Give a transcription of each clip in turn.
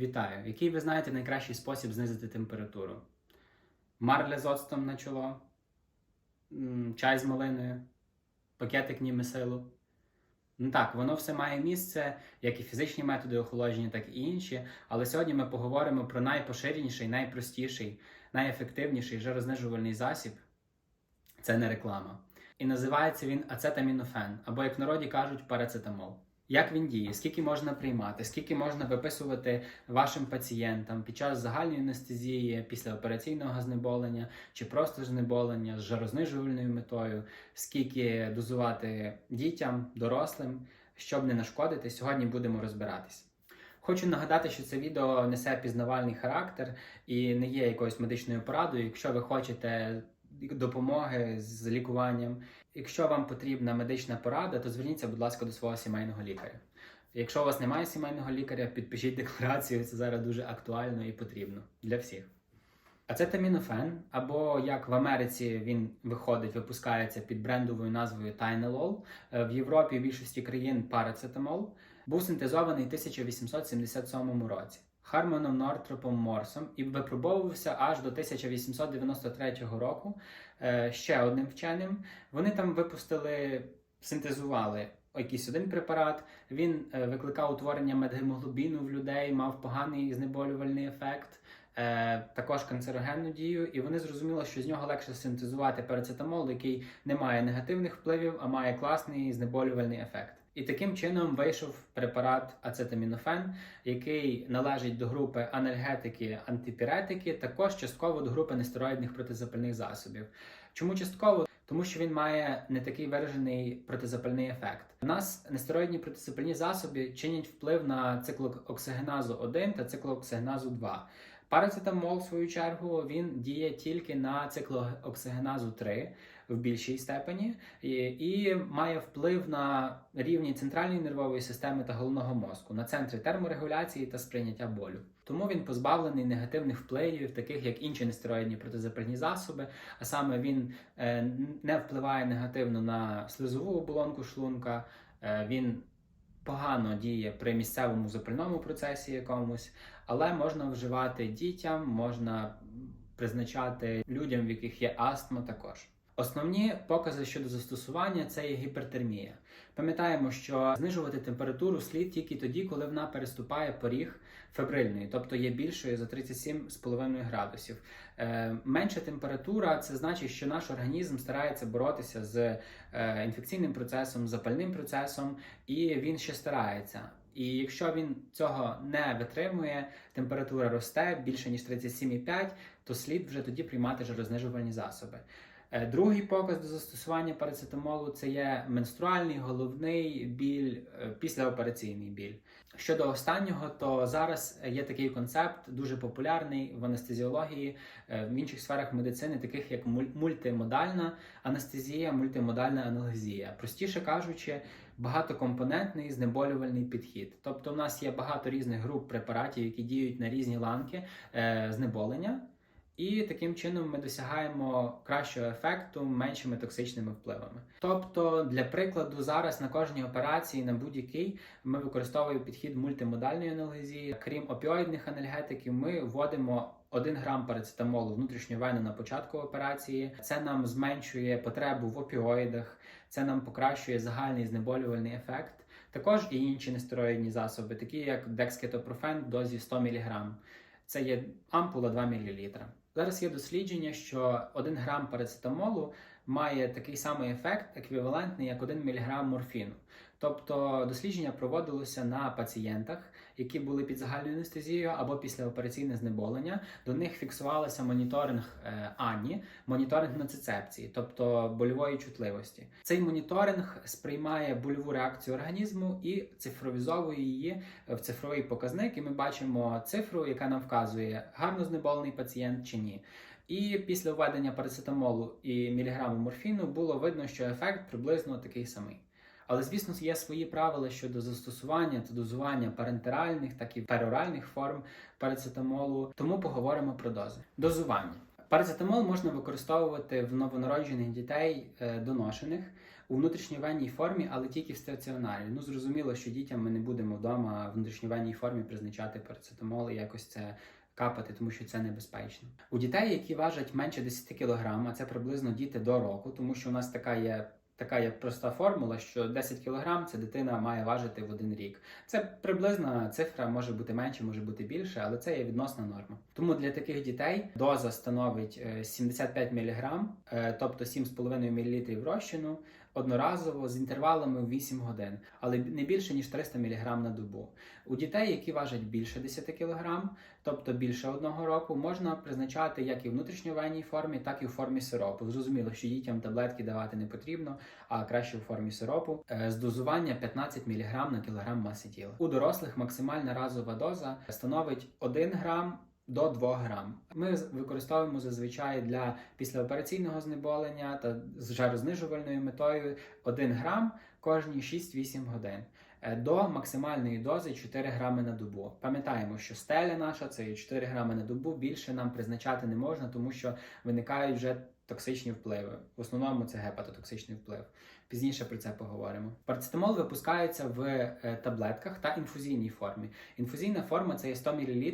Вітаю! Який ви знаєте найкращий спосіб знизити температуру? Марля з оцтом на чоло, чай з малиною, пакетик німе силу. Ну так, воно все має місце, як і фізичні методи охолодження, так і інші. Але сьогодні ми поговоримо про найпоширеніший, найпростіший, найефективніший жарознижувальний засіб це не реклама. І називається він ацетамінофен, або як в народі кажуть, парацетамол. Як він діє, скільки можна приймати, скільки можна виписувати вашим пацієнтам під час загальної анестезії, після операційного знеболення чи просто знеболення з жарознижувальною метою, скільки дозувати дітям, дорослим, щоб не нашкодити, сьогодні будемо розбиратись. Хочу нагадати, що це відео несе пізнавальний характер і не є якоюсь медичною порадою. Якщо ви хочете допомоги з лікуванням, якщо вам потрібна медична порада, то зверніться, будь ласка, до свого сімейного лікаря. Якщо у вас немає сімейного лікаря, підпишіть декларацію, це зараз дуже актуально і потрібно для всіх. Ацетамінофен, або як в Америці він виходить, випускається під брендовою назвою е, в Європі в більшості країн парацетамол, був синтезований в 1877 році Хармоном Нортропом Морсом і випробовувався аж до 1893 року е, ще одним вченим. Вони там випустили, синтезували якийсь один препарат. Він е, викликав утворення медгемоглобіну в людей, мав поганий знеболювальний ефект. Е, Також канцерогенну дію, і вони зрозуміли, що з нього легше синтезувати парацетамол, який не має негативних впливів, а має класний знеболювальний ефект. І таким чином вийшов препарат ацетамінофен, який належить до групи анальгетики, антипіретики, також частково до групи нестероїдних протизапальних засобів. Чому частково? Тому що він має не такий виражений протизапальний ефект. У нас нестероїдні протизапальні засоби чинять вплив на циклооксигеназу 1 та циклооксигеназу 2. Парацетамол, в свою чергу, він діє тільки на циклооксигеназу 3 в більшій степені і, і має вплив на рівні центральної нервової системи та головного мозку, на центри терморегуляції та сприйняття болю. Тому він позбавлений негативних впливів, таких як інші нестероїдні протизапальні засоби, а саме він е, не впливає негативно на слизову оболонку шлунка, е, він погано діє при місцевому запальному процесі якомусь, але можна вживати дітям, можна призначати людям, в яких є астма також. Основні покази щодо застосування це є гіпертермія. Пам'ятаємо, що знижувати температуру слід тільки тоді, коли вона переступає поріг фебрильної, тобто є більшою за 37,5 градусів. Е, менша температура це значить, що наш організм старається боротися з е, інфекційним процесом, запальним процесом, і він ще старається. І якщо він цього не витримує, температура росте більше ніж 37,5, то слід вже тоді приймати жарознижувальні засоби. Е, Другий показ до застосування парацетамолу це є менструальний головний біль, е, післяопераційний біль. Щодо останнього, то зараз є такий концепт, дуже популярний в анестезіології, е, в інших сферах медицини, таких як мультимодальна анестезія, мультимодальна аналгезія. Простіше кажучи, багатокомпонентний знеболювальний підхід. Тобто, в нас є багато різних груп препаратів, які діють на різні ланки знеболення. І таким чином ми досягаємо кращого ефекту меншими токсичними впливами. Тобто, для прикладу, зараз на кожній операції на будь-який ми використовуємо підхід мультимодальної аналгезії. Крім опіоїдних анальгетиків, ми вводимо 1 грам парацетамолу внутрішньовенно на початку операції. Це нам зменшує потребу в опіоїдах, це нам покращує загальний знеболювальний ефект. Також і інші нестероїдні засоби, такі як декскетопрофен в дозі 100 мг. Це є ампула 2 мл. Зараз є дослідження, що 1 грам парацетамолу має такий самий ефект, еквівалентний як 1 мг морфіну. Тобто дослідження проводилося на пацієнтах, які були під загальною анестезією або післяопераційне знеболення. До них фіксувалося моніторинг е, АНІ, моніторинг ноцицепції, тобто больової чутливості. Цей моніторинг сприймає больову реакцію організму і цифровізовує її в цифровий показник. І ми бачимо цифру, яка нам вказує, гарно знеболений пацієнт чи ні. І після введення парацетамолу і міліграму морфіну було видно, що ефект приблизно такий самий. Але, звісно, є свої правила щодо застосування та дозування парентеральних, так і пероральних форм парацетамолу. Тому поговоримо про дози. Дозування. Парацетамол можна використовувати в новонароджених дітей е, доношених у внутрішньовенній формі, але тільки в стаціонарі. Ну зрозуміло, що дітям ми не будемо вдома в внутрішньовенній формі призначати парацетамол і якось це. Капати, тому що це небезпечно. У дітей, які важать менше 10 кг, а це приблизно діти до року, тому що у нас така є така є проста формула, що 10 кг це дитина має важити в один рік. Це приблизна цифра, може бути менше, може бути більше, але це є відносна норма. Тому для таких дітей доза становить е, 75 мг, е, тобто 7,5 мл розчину одноразово з інтервалами в 8 годин, але не більше ніж 300 мг на добу. У дітей, які важать більше 10 кг, тобто більше одного року, можна призначати як і в внутрішньовенній формі, так і в формі сиропу. Зрозуміло, що дітям таблетки давати не потрібно, а краще в формі сиропу. Е, З дозування 15 мг на кілограм маси тіла. У дорослих максимальна разова доза становить 1 грам. До 2 грам. Ми використовуємо зазвичай для післяопераційного знеболення та з жарознижувальною метою 1 грам кожні 6-8 годин. Е, До максимальної дози 4 грами на добу. Пам'ятаємо, що стеля наша це є 4 грами на добу. Більше нам призначати не можна, тому що виникають вже токсичні впливи. В основному це гепатотоксичний вплив. Пізніше про це поговоримо. Парацетамол випускається в е, таблетках та інфузійній формі. Інфузійна форма це є 100 мл,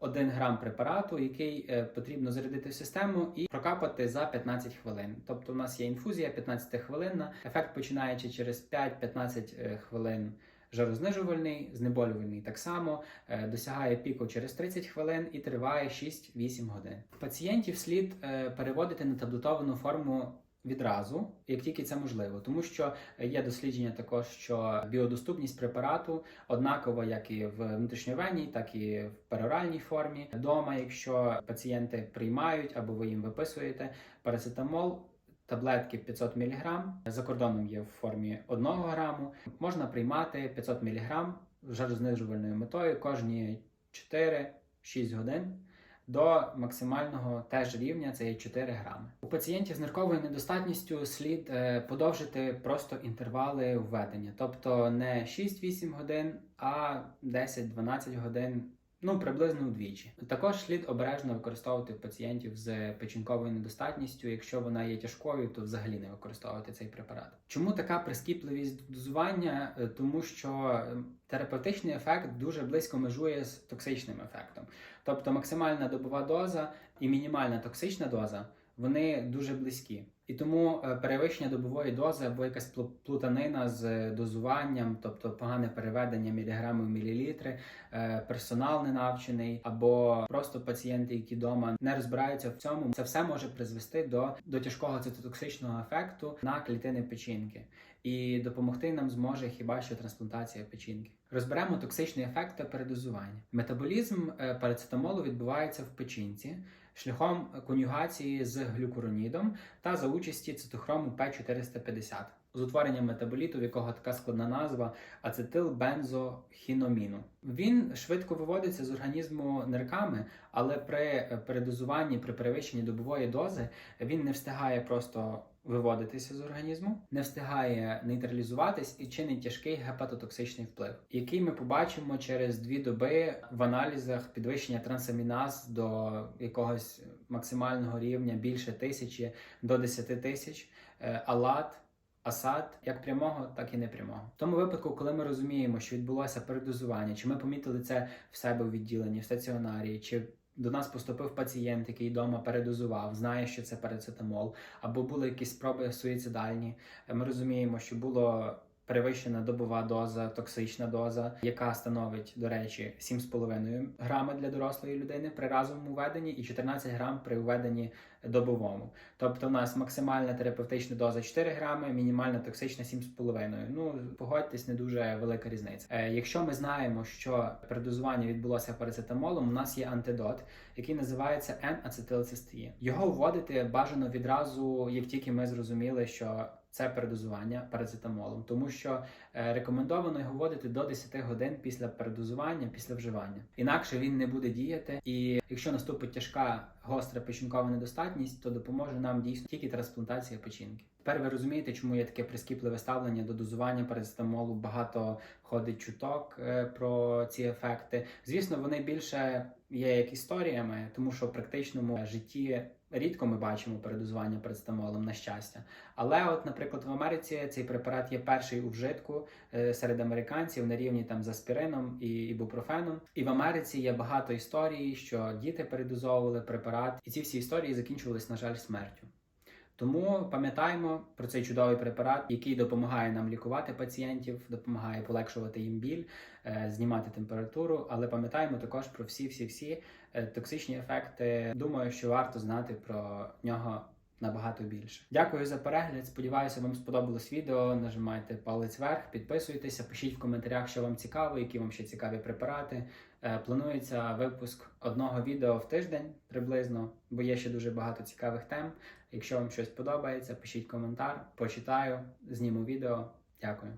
1 грам препарату, який е, потрібно зарядити в систему і прокапати за 15 хвилин. Тобто, у нас є інфузія 15 хвилинна. Ефект починаючи через 5-15 е, хвилин. Жарознижувальний, знеболювальний так само досягає піку через 30 хвилин і триває 6-8 годин. Пацієнтів слід переводити на таблетовану форму відразу, як тільки це можливо, тому що є дослідження також, що біодоступність препарату однакова як і в внутрішньовенній, так і в пероральній формі. Дома, якщо пацієнти приймають або ви їм виписуєте парацетамол. Таблетки 500 мг, за кордоном є в формі 1 граму. Можна приймати 500 мг жарознижувальною метою кожні 4-6 годин до максимального теж рівня це є 4 грами. У пацієнтів з нирковою недостатністю слід е, подовжити просто інтервали введення, тобто не 6-8 годин, а 10-12 годин. Ну, приблизно удвічі. Також слід обережно використовувати пацієнтів з печінковою недостатністю. Якщо вона є тяжкою, то взагалі не використовувати цей препарат. Чому така прискіпливість дозування? Е, Тому що е, терапевтичний ефект дуже близько межує з токсичним ефектом. Тобто максимальна добова доза і мінімальна токсична доза вони дуже близькі. І тому е, перевищення добової дози або якась плу- плутанина з дозуванням, тобто погане переведення міліграми в мілілітри, е, персонал ненавчений, або просто пацієнти, які вдома не розбираються в цьому, це все може призвести до, до тяжкого цитотоксичного ефекту на клітини печінки. І допомогти нам зможе хіба що трансплантація печінки. Розберемо токсичний ефект та передозування. Метаболізм е, парацетамолу відбувається в печінці шляхом конюгації з глюкуронідом та за участі цитохрому П450 з утворенням метаболіту, в якого така складна назва ацетилбензохіноміну. Він швидко виводиться з організму нирками, але при е, передозуванні, при перевищенні добової дози він не встигає просто виводитися з організму, не встигає нейтралізуватись і чинить тяжкий гепатотоксичний вплив, який ми побачимо через дві доби в аналізах підвищення трансаміназ до якогось максимального рівня більше тисячі до 10 тисяч, е, алат. Асад як прямого, так і непрямого. В тому випадку, коли ми розуміємо, що відбулося передозування, чи ми помітили це в себе в відділенні, в стаціонарі, чи до нас поступив пацієнт, який вдома передозував, знає, що це парацетамол, або були якісь спроби суїцидальні. Ми розуміємо, що було перевищена добова доза, токсична доза, яка становить, до речі, 7,5 грами для дорослої людини при разовому введенні і 14 грам при введенні добовому. Тобто, у нас максимальна терапевтична доза 4 грами, мінімальна токсична 7,5. Ну погодьтесь, не дуже велика різниця. Е, якщо ми знаємо, що передозування відбулося парацетамолом, у нас є антидот, який називається N-ацетилцистеїн. Його вводити бажано відразу, як тільки ми зрозуміли, що це передозування парацетамолом, тому що е, рекомендовано його вводити до 10 годин після передозування, після вживання. Інакше він не буде діяти. І якщо наступить тяжка гостра печінкова недостатність, то допоможе нам дійсно тільки трансплантація печінки. Тепер ви розумієте, чому є таке прискіпливе ставлення до дозування парацетамолу. Багато ходить чуток е, про ці ефекти. Звісно, вони більше є як історіями, тому що в практичному житті Рідко ми бачимо передозування предстамолом, на щастя. Але, от, наприклад, в Америці цей препарат є перший у вжитку е, серед американців на рівні там з аспірином і ібупрофеном. І в Америці є багато історій, що діти передозовували препарат, і ці всі історії закінчувались, на жаль, смертю. Тому пам'ятаємо про цей чудовий препарат, який допомагає нам лікувати пацієнтів, допомагає полегшувати їм біль, е, знімати температуру. Але пам'ятаємо також про всі всі всі е, токсичні ефекти. Думаю, що варто знати про нього набагато більше. Дякую за перегляд. Сподіваюся, вам сподобалось відео. Нажимайте палець вверх, підписуйтеся, пишіть в коментарях, що вам цікаво, які вам ще цікаві препарати. Е, Планується випуск одного відео в тиждень приблизно, бо є ще дуже багато цікавих тем. Якщо вам щось подобається, пишіть коментар, почитаю, зніму відео. Дякую.